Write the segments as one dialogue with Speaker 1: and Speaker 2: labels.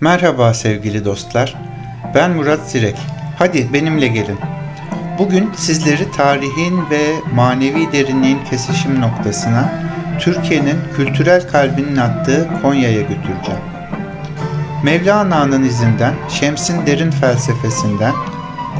Speaker 1: Merhaba sevgili dostlar. Ben Murat Zirek. Hadi benimle gelin. Bugün sizleri tarihin ve manevi derinliğin kesişim noktasına, Türkiye'nin kültürel kalbinin attığı Konya'ya götüreceğim. Mevlana'nın izinden, Şems'in derin felsefesinden,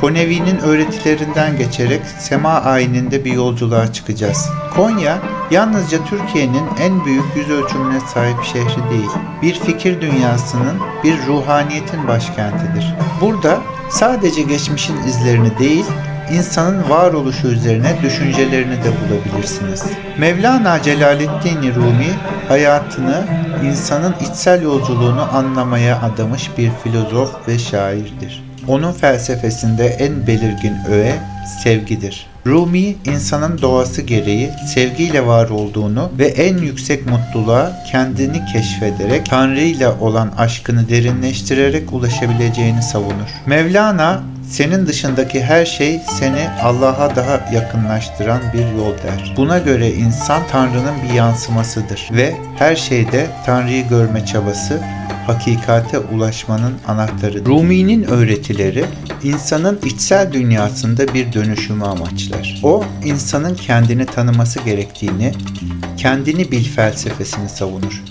Speaker 1: Konevi'nin öğretilerinden geçerek sema ayininde bir yolculuğa çıkacağız. Konya, yalnızca Türkiye'nin en büyük yüz ölçümüne sahip şehri değil, bir fikir dünyasının, bir ruhaniyetin başkentidir. Burada sadece geçmişin izlerini değil, insanın varoluşu üzerine düşüncelerini de bulabilirsiniz. Mevlana Celaleddin Rumi hayatını insanın içsel yolculuğunu anlamaya adamış bir filozof ve şairdir. Onun felsefesinde en belirgin öğe sevgidir. Rumi insanın doğası gereği sevgiyle var olduğunu ve en yüksek mutluluğa kendini keşfederek Tanrı ile olan aşkını derinleştirerek ulaşabileceğini savunur. Mevlana senin dışındaki her şey seni Allah'a daha yakınlaştıran bir yol der. Buna göre insan Tanrı'nın bir yansımasıdır ve her şeyde Tanrı'yı görme çabası hakikate ulaşmanın anahtarı. Rumi'nin öğretileri insanın içsel dünyasında bir dönüşümü amaçlar. O insanın kendini tanıması gerektiğini, kendini bil felsefesini savunur.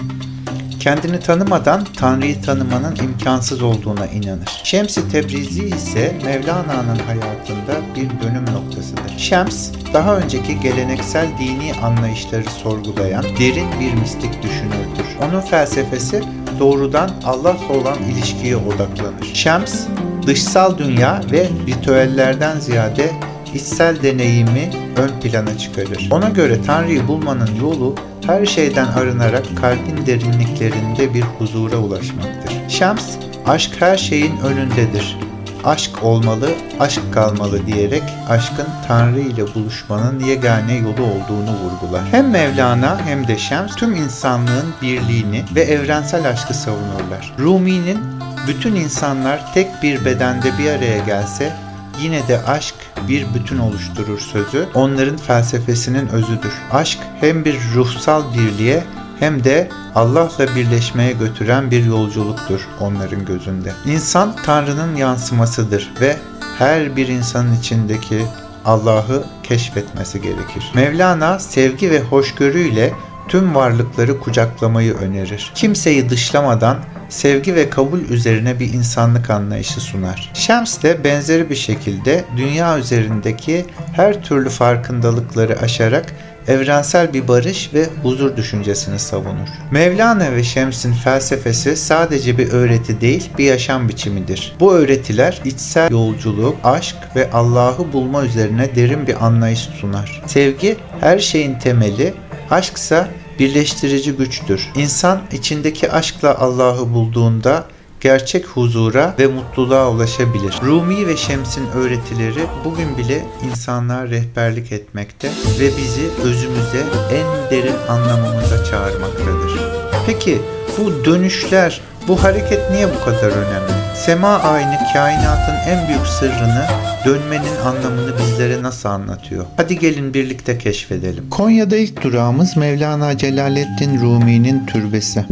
Speaker 1: Kendini tanımadan Tanrı'yı tanımanın imkansız olduğuna inanır. Şems-i Tebrizi ise Mevlana'nın hayatında bir dönüm noktasıdır. Şems, daha önceki geleneksel dini anlayışları sorgulayan derin bir mistik düşünürdür. Onun felsefesi doğrudan Allah'la olan ilişkiye odaklanır. Şems, dışsal dünya ve ritüellerden ziyade içsel deneyimi ön plana çıkarır. Ona göre Tanrı'yı bulmanın yolu her şeyden arınarak kalbin derinliklerinde bir huzura ulaşmaktır. Şems, aşk her şeyin önündedir. Aşk olmalı, aşk kalmalı diyerek aşkın Tanrı ile buluşmanın yegane yolu olduğunu vurgular. Hem Mevlana hem de Şems tüm insanlığın birliğini ve evrensel aşkı savunurlar. Rumi'nin bütün insanlar tek bir bedende bir araya gelse yine de aşk bir bütün oluşturur sözü onların felsefesinin özüdür. Aşk hem bir ruhsal birliğe hem de Allah'la birleşmeye götüren bir yolculuktur onların gözünde. İnsan Tanrı'nın yansımasıdır ve her bir insanın içindeki Allah'ı keşfetmesi gerekir. Mevlana sevgi ve hoşgörüyle tüm varlıkları kucaklamayı önerir. Kimseyi dışlamadan sevgi ve kabul üzerine bir insanlık anlayışı sunar. Şems de benzeri bir şekilde dünya üzerindeki her türlü farkındalıkları aşarak evrensel bir barış ve huzur düşüncesini savunur. Mevlana ve Şems'in felsefesi sadece bir öğreti değil, bir yaşam biçimidir. Bu öğretiler içsel yolculuk, aşk ve Allah'ı bulma üzerine derin bir anlayış sunar. Sevgi her şeyin temeli, aşksa birleştirici güçtür. İnsan içindeki aşkla Allah'ı bulduğunda gerçek huzura ve mutluluğa ulaşabilir. Rumi ve Şems'in öğretileri bugün bile insanlığa rehberlik etmekte ve bizi özümüze en derin anlamamıza çağırmaktadır. Peki bu dönüşler, bu hareket niye bu kadar önemli? Sema ayini kainatın en büyük sırrını, dönmenin anlamını bizlere nasıl anlatıyor? Hadi gelin birlikte keşfedelim. Konya'da ilk durağımız Mevlana Celaleddin Rumi'nin türbesi.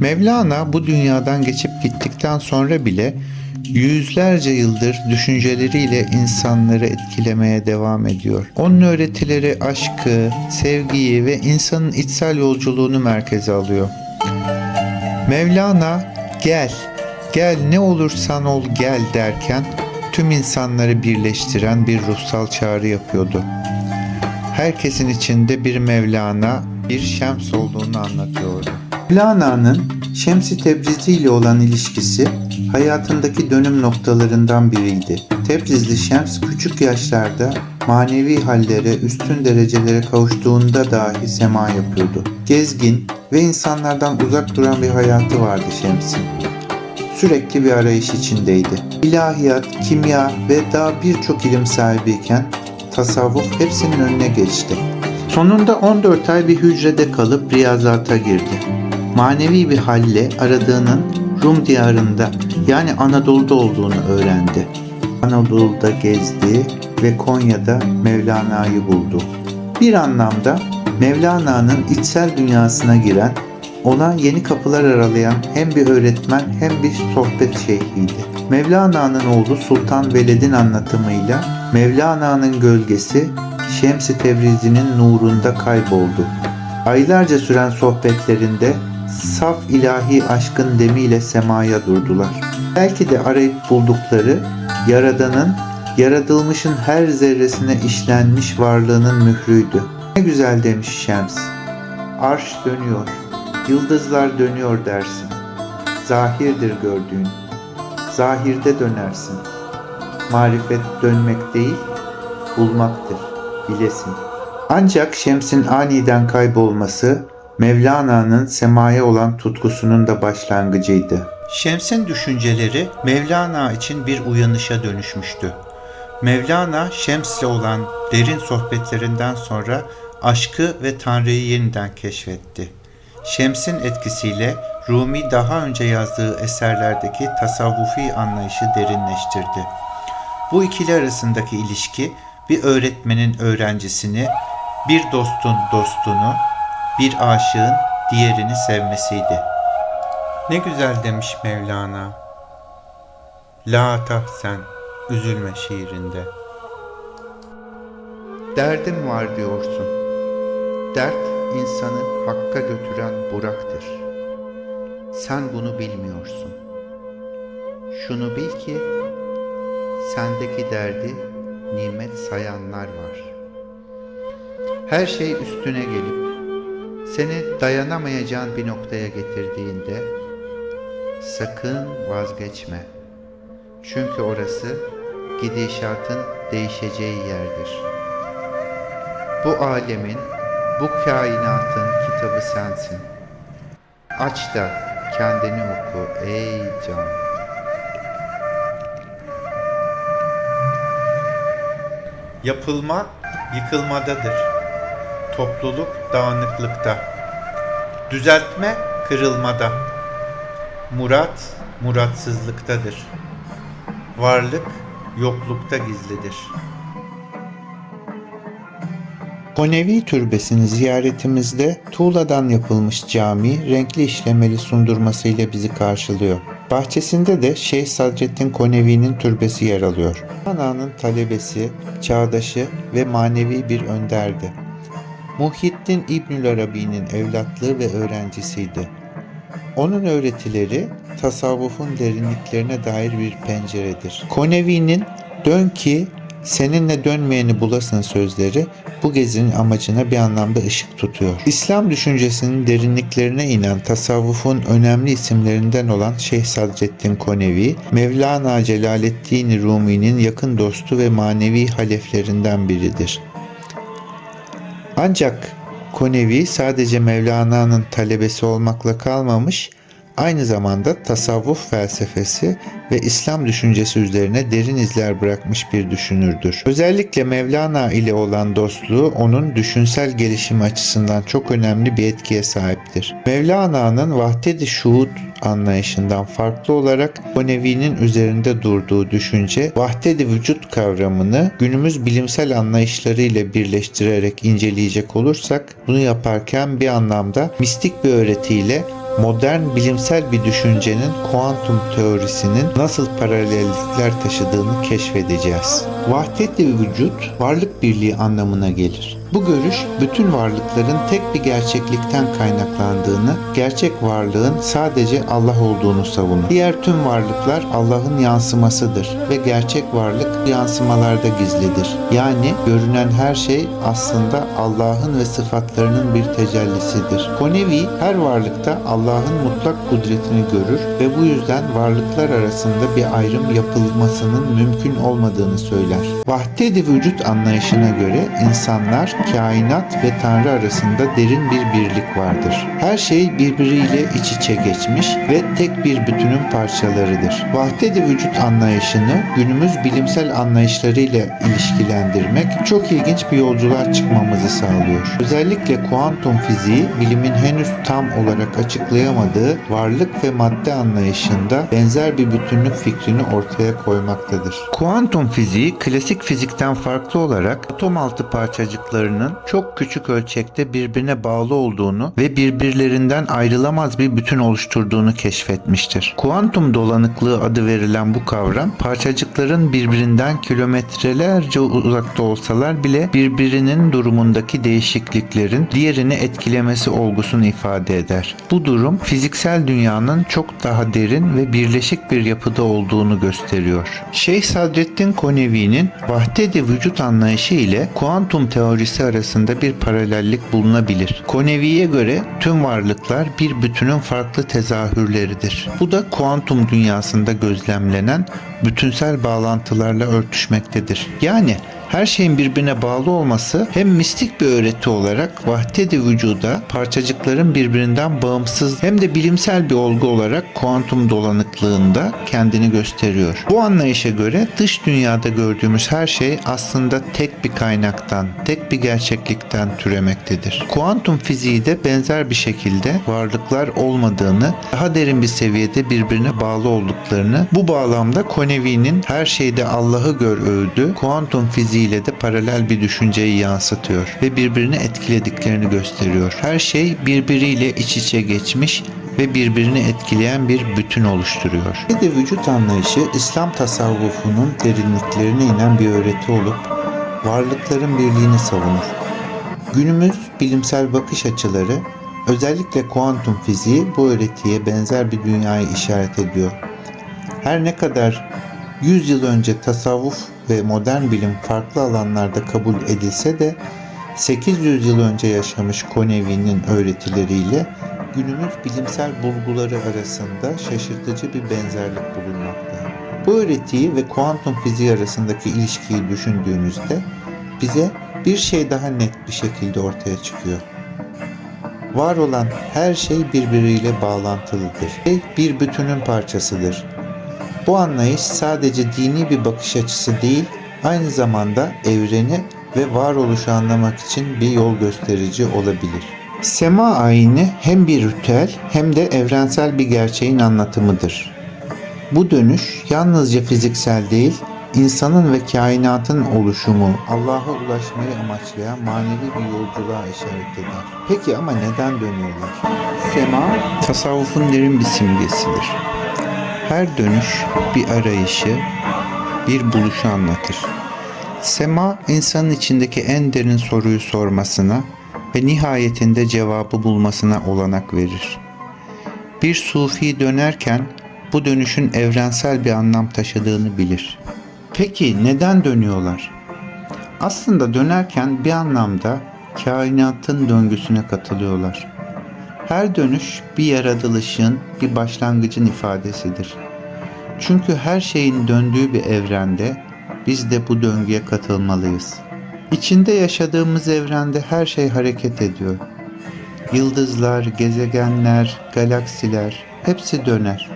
Speaker 1: Mevlana bu dünyadan geçip gittikten sonra bile yüzlerce yıldır düşünceleriyle insanları etkilemeye devam ediyor. Onun öğretileri aşkı, sevgiyi ve insanın içsel yolculuğunu merkeze alıyor. Mevlana gel, gel ne olursan ol gel derken tüm insanları birleştiren bir ruhsal çağrı yapıyordu. Herkesin içinde bir Mevlana, bir Şems olduğunu anlatıyordu. Mevlana'nın Şems-i Tebrizi ile olan ilişkisi hayatındaki dönüm noktalarından biriydi. Tebrizli Şems küçük yaşlarda manevi hallere, üstün derecelere kavuştuğunda dahi sema yapıyordu. Gezgin ve insanlardan uzak duran bir hayatı vardı Şems'in. Sürekli bir arayış içindeydi. İlahiyat, kimya ve daha birçok ilim sahibiyken tasavvuf hepsinin önüne geçti. Sonunda 14 ay bir hücrede kalıp riyazata girdi manevi bir halle aradığının Rum diyarında yani Anadolu'da olduğunu öğrendi. Anadolu'da gezdi ve Konya'da Mevlana'yı buldu. Bir anlamda Mevlana'nın içsel dünyasına giren ona yeni kapılar aralayan hem bir öğretmen hem bir sohbet şeyhiydi. Mevlana'nın oğlu Sultan Veled'in anlatımıyla Mevlana'nın gölgesi Şems-i Tebrizi'nin nurunda kayboldu. Aylarca süren sohbetlerinde saf ilahi aşkın demiyle semaya durdular. Belki de arayıp buldukları Yaradan'ın yaratılmışın her zerresine işlenmiş varlığının mührüydü. Ne güzel demiş Şems. Arş dönüyor, yıldızlar dönüyor dersin. Zahirdir gördüğün, zahirde dönersin. Marifet dönmek değil, bulmaktır, bilesin. Ancak Şems'in aniden kaybolması Mevlana'nın semaya olan tutkusunun da başlangıcıydı. Şems'in düşünceleri Mevlana için bir uyanışa dönüşmüştü. Mevlana Şems'le olan derin sohbetlerinden sonra aşkı ve Tanrı'yı yeniden keşfetti. Şems'in etkisiyle Rumi daha önce yazdığı eserlerdeki tasavvufi anlayışı derinleştirdi. Bu ikili arasındaki ilişki bir öğretmenin öğrencisini, bir dostun dostunu, bir aşığın diğerini sevmesiydi. Ne güzel demiş Mevlana. La tahsen, üzülme şiirinde. Derdim var diyorsun. Dert insanı hakka götüren buraktır. Sen bunu bilmiyorsun. Şunu bil ki sendeki derdi nimet sayanlar var. Her şey üstüne gelip seni dayanamayacağın bir noktaya getirdiğinde sakın vazgeçme. Çünkü orası gidişatın değişeceği yerdir. Bu alemin, bu kainatın kitabı sensin. Aç da kendini oku ey can. Yapılma yıkılmadadır. Topluluk dağınıklıkta. Düzeltme kırılmada. Murat muratsızlıktadır. Varlık yoklukta gizlidir. Konevi Türbesi'ni ziyaretimizde tuğladan yapılmış cami renkli işlemeli sundurmasıyla bizi karşılıyor. Bahçesinde de Şeyh Sadrettin Konevi'nin türbesi yer alıyor. Ana'nın talebesi, çağdaşı ve manevi bir önderdi. Muhyiddin İbnül Arabi'nin evlatlığı ve öğrencisiydi. Onun öğretileri tasavvufun derinliklerine dair bir penceredir. Konevi'nin dön ki seninle dönmeyeni bulasın sözleri bu gezinin amacına bir anlamda ışık tutuyor. İslam düşüncesinin derinliklerine inen tasavvufun önemli isimlerinden olan Şeyh Sadrettin Konevi, Mevlana Celaleddin Rumi'nin yakın dostu ve manevi haleflerinden biridir. Ancak Konevi sadece Mevlana'nın talebesi olmakla kalmamış, aynı zamanda tasavvuf felsefesi ve İslam düşüncesi üzerine derin izler bırakmış bir düşünürdür. Özellikle Mevlana ile olan dostluğu onun düşünsel gelişimi açısından çok önemli bir etkiye sahiptir. Mevlana'nın vahdet-i şuhud anlayışından farklı olarak Konevi'nin üzerinde durduğu düşünce vahdet-i vücut kavramını günümüz bilimsel anlayışlarıyla birleştirerek inceleyecek olursak bunu yaparken bir anlamda mistik bir öğretiyle modern bilimsel bir düşüncenin kuantum teorisinin nasıl paralellikler taşıdığını keşfedeceğiz. Vahdet-i vücut varlık birliği anlamına gelir. Bu görüş bütün varlıkların tek bir gerçeklikten kaynaklandığını, gerçek varlığın sadece Allah olduğunu savunur. Diğer tüm varlıklar Allah'ın yansımasıdır ve gerçek varlık yansımalarda gizlidir. Yani görünen her şey aslında Allah'ın ve sıfatlarının bir tecellisidir. Konevi her varlıkta Allah'ın mutlak kudretini görür ve bu yüzden varlıklar arasında bir ayrım yapılmasının mümkün olmadığını söyler. Vahdet-i vücut anlayışına göre insanlar kainat ve Tanrı arasında derin bir birlik vardır. Her şey birbiriyle iç içe geçmiş ve tek bir bütünün parçalarıdır. Vahdet-i vücut anlayışını günümüz bilimsel anlayışlarıyla ilişkilendirmek çok ilginç bir yolculuğa çıkmamızı sağlıyor. Özellikle kuantum fiziği bilimin henüz tam olarak açıklayamadığı varlık ve madde anlayışında benzer bir bütünlük fikrini ortaya koymaktadır. Kuantum fiziği klasik fizikten farklı olarak atom altı parçacıklarının çok küçük ölçekte birbirine bağlı olduğunu ve birbirlerinden ayrılamaz bir bütün oluşturduğunu keşfetmiştir. Kuantum dolanıklığı adı verilen bu kavram parçacıkların birbirinden kilometrelerce uzakta olsalar bile birbirinin durumundaki değişikliklerin diğerini etkilemesi olgusunu ifade eder. Bu durum fiziksel dünyanın çok daha derin ve birleşik bir yapıda olduğunu gösteriyor. Şeyh Sadrettin Konevi'nin vahdedi vücut anlayışı ile kuantum teorisi arasında bir paralellik bulunabilir. Konevi'ye göre tüm varlıklar bir bütünün farklı tezahürleridir. Bu da kuantum dünyasında gözlemlenen bütünsel bağlantılarla örtüşmektedir. Yani her şeyin birbirine bağlı olması hem mistik bir öğreti olarak vahdedi vücuda parçacıkların birbirinden bağımsız hem de bilimsel bir olgu olarak kuantum dolanıklığında kendini gösteriyor. Bu anlayışa göre dış dünyada gördüğümüz her şey aslında tek bir kaynaktan, tek bir gerçeklikten türemektedir. Kuantum fiziği de benzer bir şekilde varlıklar olmadığını, daha derin bir seviyede birbirine bağlı olduklarını, bu bağlamda Konevi'nin her şeyde Allah'ı gör öğüdü, kuantum fiziği ile de paralel bir düşünceyi yansıtıyor ve birbirini etkilediklerini gösteriyor. Her şey birbiriyle iç içe geçmiş ve birbirini etkileyen bir bütün oluşturuyor. Bir vücut anlayışı İslam tasavvufunun derinliklerine inen bir öğreti olup varlıkların birliğini savunur. Günümüz bilimsel bakış açıları özellikle kuantum fiziği bu öğretiye benzer bir dünyayı işaret ediyor. Her ne kadar 100 yıl önce tasavvuf ve modern bilim farklı alanlarda kabul edilse de 800 yıl önce yaşamış Konevi'nin öğretileriyle günümüz bilimsel bulguları arasında şaşırtıcı bir benzerlik bulunmakta. Bu öğretiyi ve kuantum fiziği arasındaki ilişkiyi düşündüğümüzde bize bir şey daha net bir şekilde ortaya çıkıyor. Var olan her şey birbiriyle bağlantılıdır. Şey bir bütünün parçasıdır. Bu anlayış sadece dini bir bakış açısı değil, aynı zamanda evreni ve varoluşu anlamak için bir yol gösterici olabilir. Sema ayini hem bir ritüel hem de evrensel bir gerçeğin anlatımıdır. Bu dönüş yalnızca fiziksel değil, insanın ve kainatın oluşumu, Allah'a ulaşmayı amaçlayan manevi bir yolculuğa işaret eder. Peki ama neden dönüyorlar? Sema, tasavvufun derin bir simgesidir. Her dönüş bir arayışı, bir buluşu anlatır. Sema, insanın içindeki en derin soruyu sormasına ve nihayetinde cevabı bulmasına olanak verir. Bir sufi dönerken bu dönüşün evrensel bir anlam taşıdığını bilir. Peki neden dönüyorlar? Aslında dönerken bir anlamda kainatın döngüsüne katılıyorlar. Her dönüş bir yaratılışın, bir başlangıcın ifadesidir. Çünkü her şeyin döndüğü bir evrende biz de bu döngüye katılmalıyız. İçinde yaşadığımız evrende her şey hareket ediyor. Yıldızlar, gezegenler, galaksiler hepsi döner.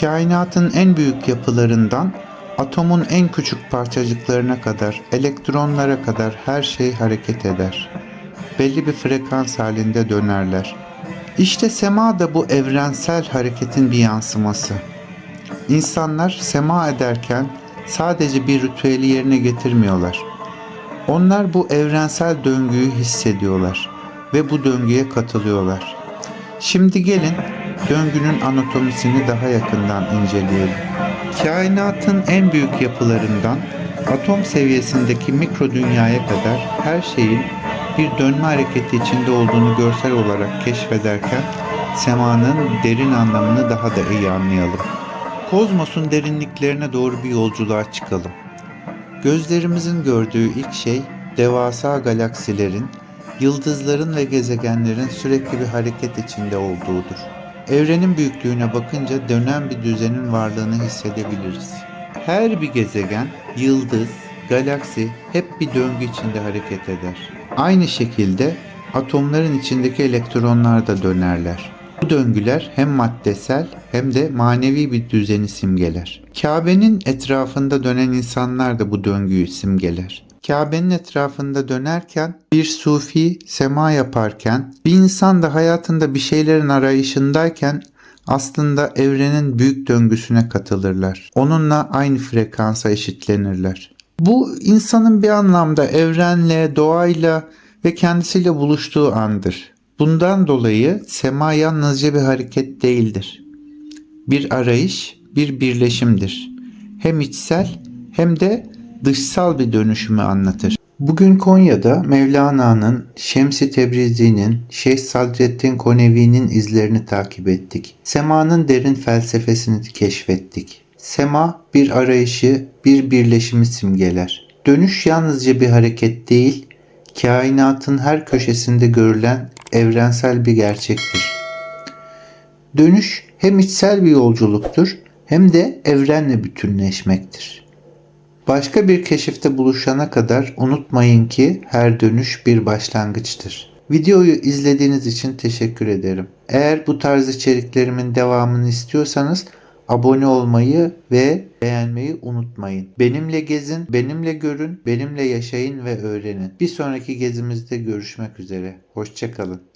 Speaker 1: Kainatın en büyük yapılarından atomun en küçük parçacıklarına kadar, elektronlara kadar her şey hareket eder. Belli bir frekans halinde dönerler. İşte sema da bu evrensel hareketin bir yansıması. İnsanlar sema ederken sadece bir ritüeli yerine getirmiyorlar. Onlar bu evrensel döngüyü hissediyorlar ve bu döngüye katılıyorlar. Şimdi gelin döngünün anatomisini daha yakından inceleyelim. Kainatın en büyük yapılarından atom seviyesindeki mikro dünyaya kadar her şeyin bir dönme hareketi içinde olduğunu görsel olarak keşfederken semanın derin anlamını daha da iyi anlayalım. Kozmosun derinliklerine doğru bir yolculuğa çıkalım. Gözlerimizin gördüğü ilk şey devasa galaksilerin, yıldızların ve gezegenlerin sürekli bir hareket içinde olduğudur. Evrenin büyüklüğüne bakınca dönen bir düzenin varlığını hissedebiliriz. Her bir gezegen, yıldız, galaksi hep bir döngü içinde hareket eder. Aynı şekilde atomların içindeki elektronlar da dönerler. Bu döngüler hem maddesel hem de manevi bir düzeni simgeler. Kabe'nin etrafında dönen insanlar da bu döngüyü simgeler. Kabe'nin etrafında dönerken bir sufi sema yaparken bir insan da hayatında bir şeylerin arayışındayken aslında evrenin büyük döngüsüne katılırlar. Onunla aynı frekansa eşitlenirler. Bu insanın bir anlamda evrenle, doğayla ve kendisiyle buluştuğu andır. Bundan dolayı sema yalnızca bir hareket değildir. Bir arayış, bir birleşimdir. Hem içsel hem de dışsal bir dönüşümü anlatır. Bugün Konya'da Mevlana'nın, Şems-i Tebrizi'nin, Şeyh Sadreddin Konevi'nin izlerini takip ettik. Sema'nın derin felsefesini keşfettik. Sema bir arayışı, bir birleşimi simgeler. Dönüş yalnızca bir hareket değil, kainatın her köşesinde görülen evrensel bir gerçektir. Dönüş hem içsel bir yolculuktur hem de evrenle bütünleşmektir. Başka bir keşifte buluşana kadar unutmayın ki her dönüş bir başlangıçtır. Videoyu izlediğiniz için teşekkür ederim. Eğer bu tarz içeriklerimin devamını istiyorsanız abone olmayı ve beğenmeyi unutmayın. Benimle gezin, benimle görün, benimle yaşayın ve öğrenin. Bir sonraki gezimizde görüşmek üzere. Hoşçakalın.